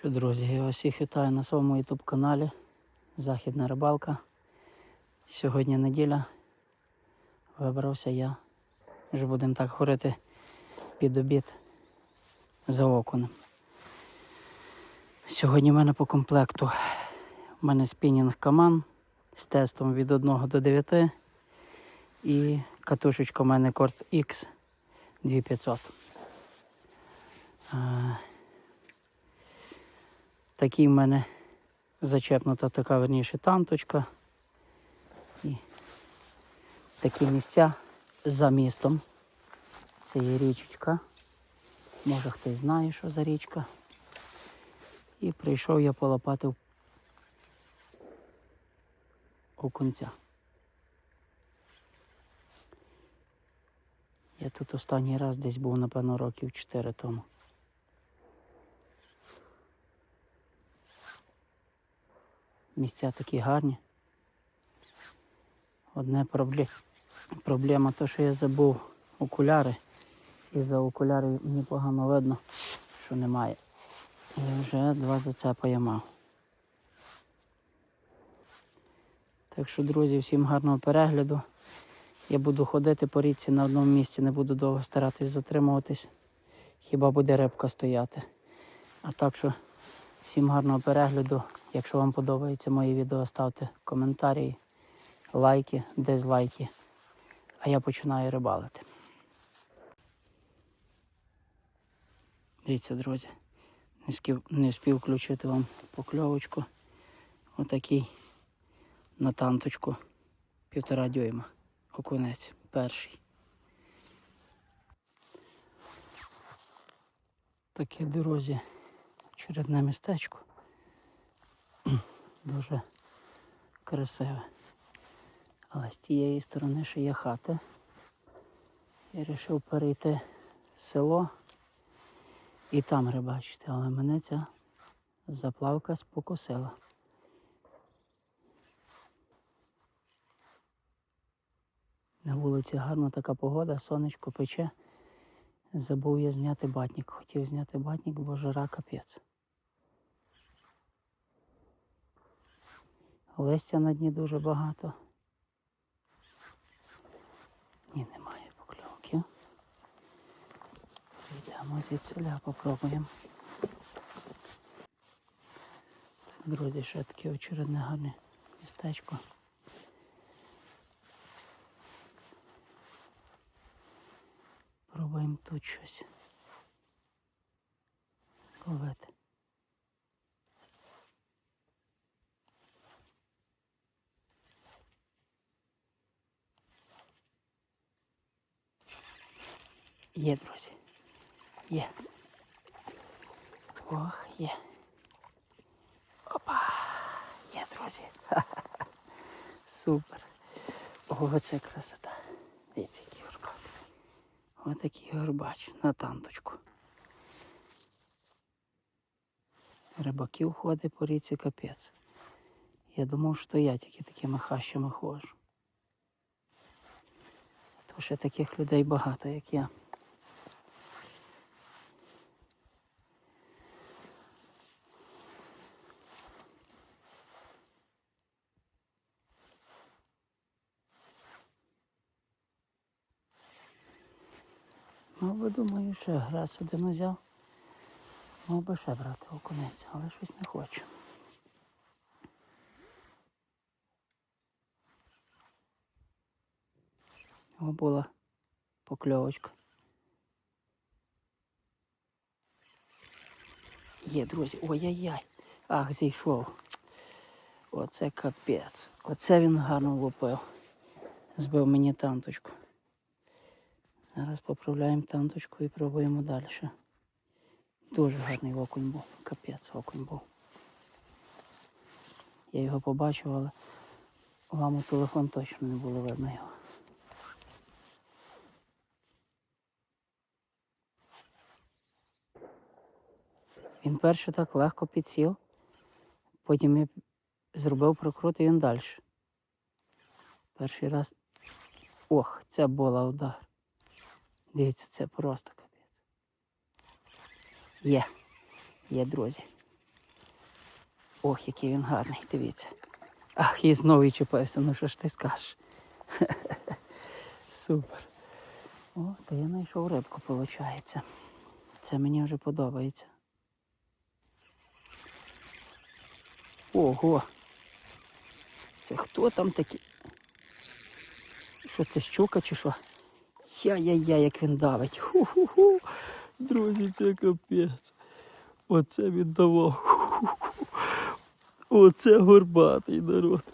Що, друзі, я вас всіх вітаю на своєму YouTube каналі Західна рибалка. Сьогодні неділя. Вибрався я. Вже будемо так говорити під обід за окуном. Сьогодні в мене по комплекту. У мене спінінг каман з тестом від 1 до 9. І катушечка у мене Корт X 2500. Такий в мене зачепнута така верніше танточка. І такі місця за містом. Це є річечка. Може хтось знає, що за річка. І прийшов я полопати окунця. Я тут останній раз десь був, напевно, років 4 тому. Місця такі гарні. Одне пробле... проблема то, що я забув окуляри. І за окулярів мені погано видно, що немає. І вже два зацепа я мав. Так що, друзі, всім гарного перегляду. Я буду ходити по річці на одному місці, не буду довго старатись затримуватись. Хіба буде рибка стояти. А так що всім гарного перегляду. Якщо вам подобається моє відео, ставте коментарі, лайки, дизлайки. А я починаю рибалити. Дивіться, друзі, не спів, не спів включити вам покльовочку. Отакий на танточку півтора дюйма. Окунець перший. Таке, друзі, очередне містечко. Дуже красиве. Але з тієї сторони ще є хата. Я вирішив перейти село і там рибачити, але мене ця заплавка спокусила. На вулиці гарна така погода, сонечко пече. Забув я зняти батник. Хотів зняти батник, бо жара капець. Листя на дні дуже багато. Ні, немає покльовки. Йдемо звідсіля, попробуємо. Так, друзі, ще таке очередне гарне містечко. Пробуємо тут щось зловити. Є, друзі. Є. Ох, є. Опа! Є, друзі. Ха-ха-ха. Супер. О, це красота. Дивіться, який горбак. Отакий горбач на танточку. Рибаків ходить по ріці капець. Я думав, що я тільки такими хащами ходжу. А то ще таких людей багато, як я. Мав би, думаю, що раз один узяв. Мав би ще брати окунець, але щось не хочу. О, була покльовочка. Є, друзі, ой-яй-яй. Ах, зійшов. Оце капець. Оце він гарно влупив. Збив мені танточку. Зараз поправляємо танточку і пробуємо далі. Дуже гарний окунь був. Капець окунь був. Я його побачив, але вам у телефон точно не було видно його. Він перше так легко підсів, потім я зробив прокрут і він далі. Перший раз. Ох, це була удар. Дивіться, це просто капець. Є, є, друзі. Ох, який він гарний, дивіться. Ах, і знову і чіпився, ну що ж ти скажеш? Супер. О, то я знайшов рибку, виходить. Це мені вже подобається. Ого! Це хто там такий? Що це щука чи що? Я-я-я, як він давить. Ху-ху-ху. Друзі, це капець. Оце він давав. Оце горбатий народ.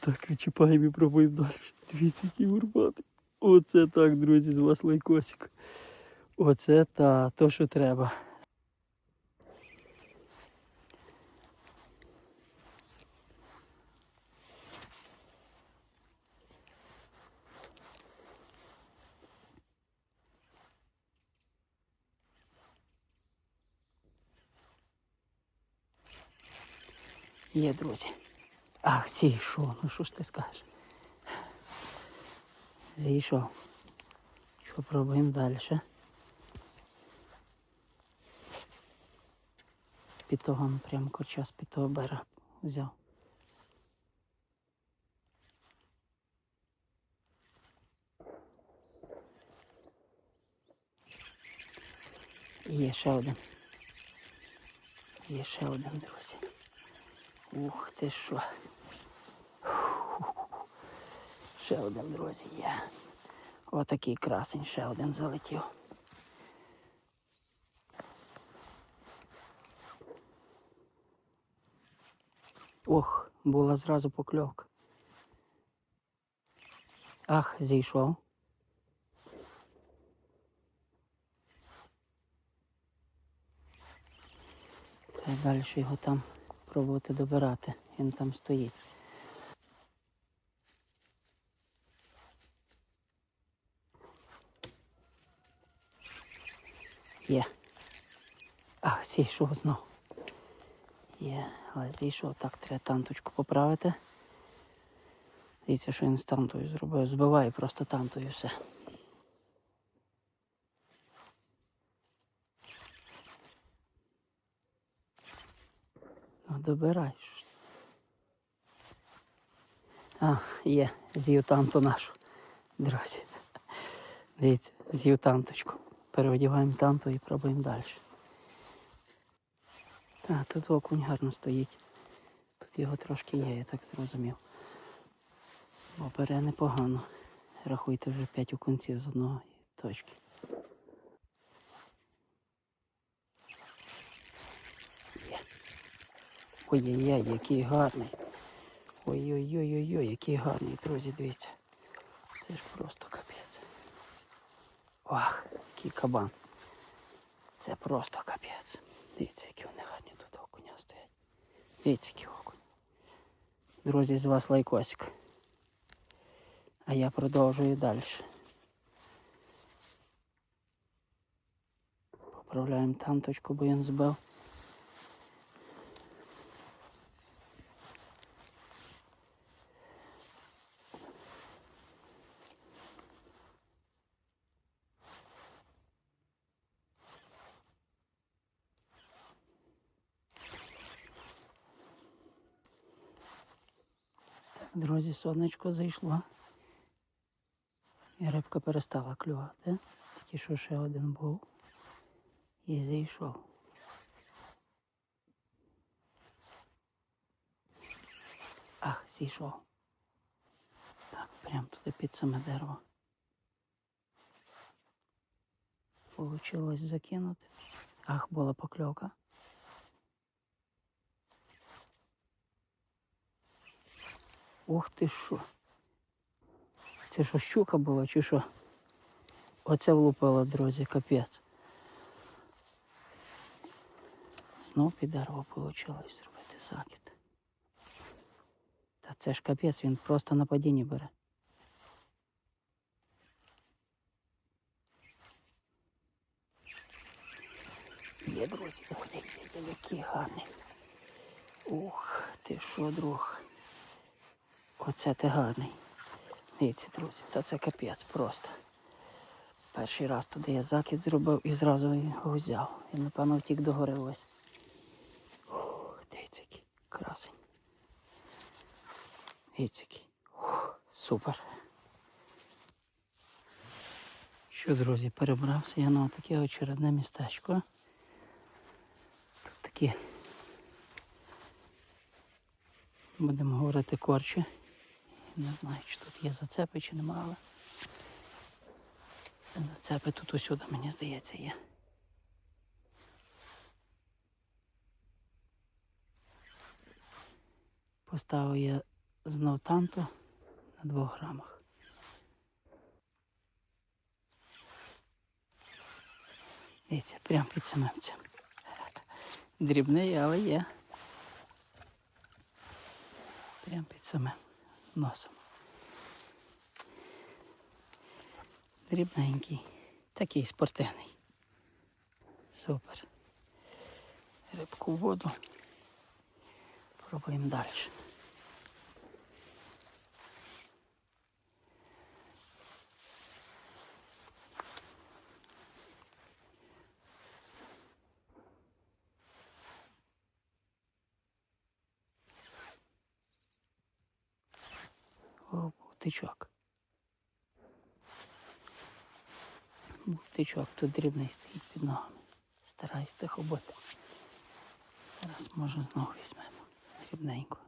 Так, відчіпаємо і пробуємо далі. Дивіться, який горбатий. Оце так, друзі, з вас лайкосик. Оце та, то, що треба. Є, друзі. Ах, зійшов. Ну що ж ти скажеш? Зійшов. Попробуємо далі. З-під того, ну, прямо корча з-під того берега взяв. Є ще один. Є ще один, друзі. Ух ти що. Ще один, друзі, є. Отакий красень, ще один залетів. Ох, була зразу покльовка. Ах, зійшов. Треба далі його там пробувати добирати. Він там стоїть. Є. Ах, зійшов знов. Є, але зійшов. Так, треба танточку поправити. Дивіться, що він з тантою зробив. Збиває просто тантою все. Добирай. А, є, з'їв танту нашу. Друзі. Дивіться, з'їв танточку. Переодягаємо танту і пробуємо далі. Так, тут окунь гарно стоїть. Тут його трошки є, я так зрозумів. Бо бере непогано. Рахуйте вже 5 окунців з одного точки. Ой-ой-ой, який гарний. Ой-ой-ой-ой-ой, який гарний, друзі, дивіться. Це ж просто капець. Ох, який кабан. Це просто капець. Дивіться, які вони гарні тут окуня стоять. Дивіться, які окунь. Друзі, з вас лайкосик. А я продовжую далі. Поправляємо танточку, бо він збив. Друзі, сонечко зайшло. І рибка перестала клювати. Тільки що ще один був. І зійшов. Ах, зійшов. Так, прямо туди під саме дерево. Получилось закинути. Ах, була покльовка. Ух ти що. Це що щука була чи що? Оце влупила, друзі, капець. Знов під вийшло зробити закид. Та це ж капець, він просто на падінні бере. Є, друзі, є, який гарний. Ух, ти що, друг. Оце ти гарний. Дивіться, друзі, та це капець просто. Перший раз туди я закид зробив і зразу його взяв. Він, напевно, втік до гори ось. Дивіться. Красень. Дивіться який. Супер. Що, друзі, перебрався я на таке очередне містечко. Тут такі, будемо говорити, корчі. Не знаю, чи тут є зацепи, чи нема, але зацепи тут усюди, мені здається, є. Поставив я знов танту на 2 грамах. Дивіться, прямо під самим цим. Дрібний, але є. Прямо під самим носом. Дрібненький, такий спортивний. Супер. Рибку в воду. Пробуємо далі. О, був тичок. Був тичок, тут дрібний стоїть під ногами. Стараюсь тихо бути. Зараз може знову візьмемо. Дрібненько.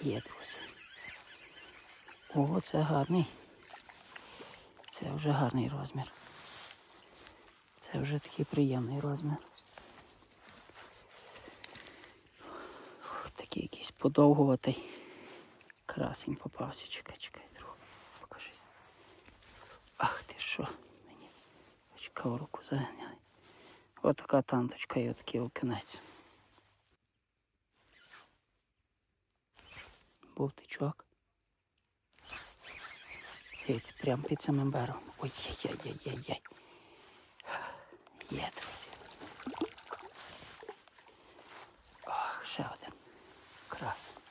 Є, друзі. О, це гарний. Це вже гарний розмір. Це вже такий приємний розмір. Такий якийсь подовгуватий. Красень попався. Чекай, чекай, друг. Покажись. Ах ти що мені. Очка в руку заганяй. Отака танточка і отакий окінець. Був тичок. Дивіться, прямо під самим берегом. Ой-яй-яй-яй-яй. Є, друзі. Ох, ще один. Красень.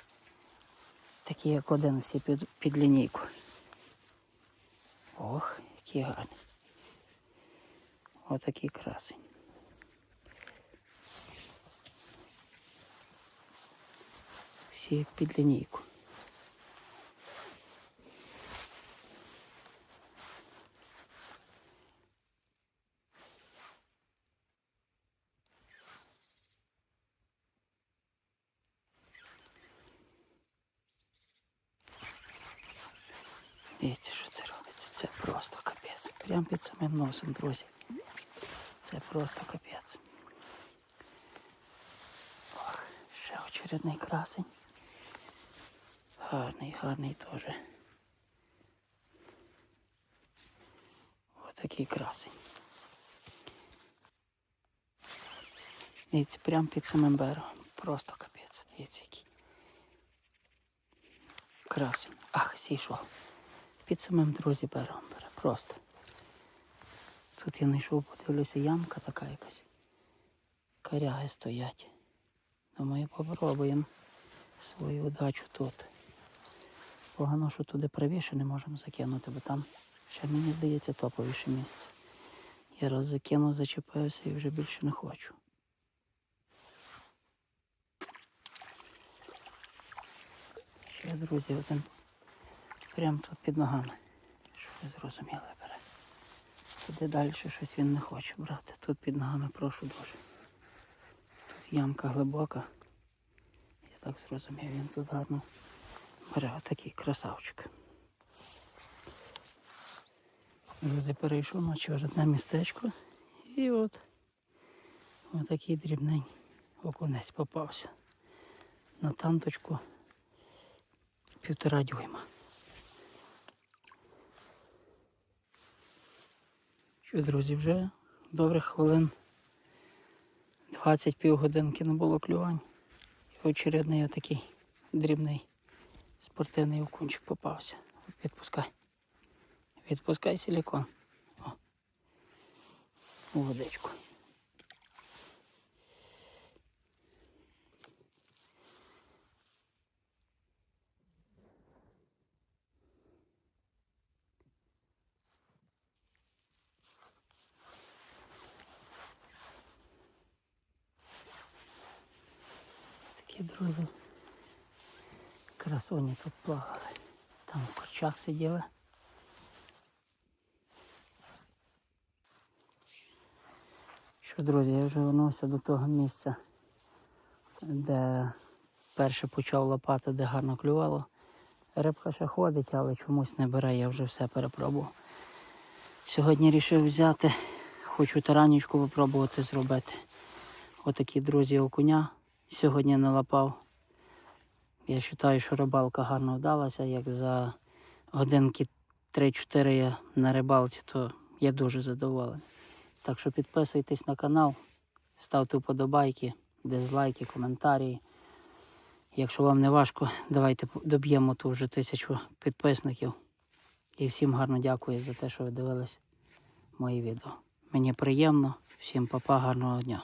Такі, як один всі під, під лінійку. Ох, який гарні. Отакий красень. Всі під лінійку. Дивіться, що це робиться. Це просто капець. Прямо під самим носом, друзі. Це просто капець. Ох, ще очередний красень. Гарний, гарний теж. Отакий красень. Дивіться, прямо під самим берегом. Просто капець. Дивіться який. Красень. Ах, зійшов. Під самим друзі берегом бере. Просто. Тут я знайшов, подивлюся, ямка така якась. Коряги стоять. Думаю, попробуємо свою удачу тут. Погано, що туди правіше не можемо закинути, бо там ще мені здається топовіше місце. Я раз закинув, зачепився і вже більше не хочу. Ще, друзі, один прямо тут під ногами. Щоб ви зрозуміли. Туди далі щось він не хоче брати. Тут під ногами прошу дуже. Тут ямка глибока. Я так зрозумів, він тут гарно бере отакий красавчик. Люди перейшов на чорне містечко. І от отакий дрібний окунець попався. На танточку півтора дюйма. Що, друзі, вже добрих хвилин 20 півгодинки не було клювань. І очередний отакий дрібний спортивний окунчик попався. Відпускай. Відпускай силікон. О. У водичку. Такі друзі. Красуні тут плавали. Там в корчах сиділи. Що, друзі, я вже вернувся до того місця, де перше почав лопати, де гарно клювало. Рибка ще ходить, але чомусь не бере, я вже все перепробував. Сьогодні вирішив взяти, хочу таранічку попробувати зробити. Отакі друзі окуня сьогодні налапав. Я вважаю, що рибалка гарно вдалася. Як за годинки 3-4 я на рибалці, то я дуже задоволений. Так що підписуйтесь на канал, ставте вподобайки, дизлайки, коментарі. Якщо вам не важко, давайте доб'ємо ту вже тисячу підписників. І всім гарно дякую за те, що ви дивились мої відео. Мені приємно. Всім папа, гарного дня.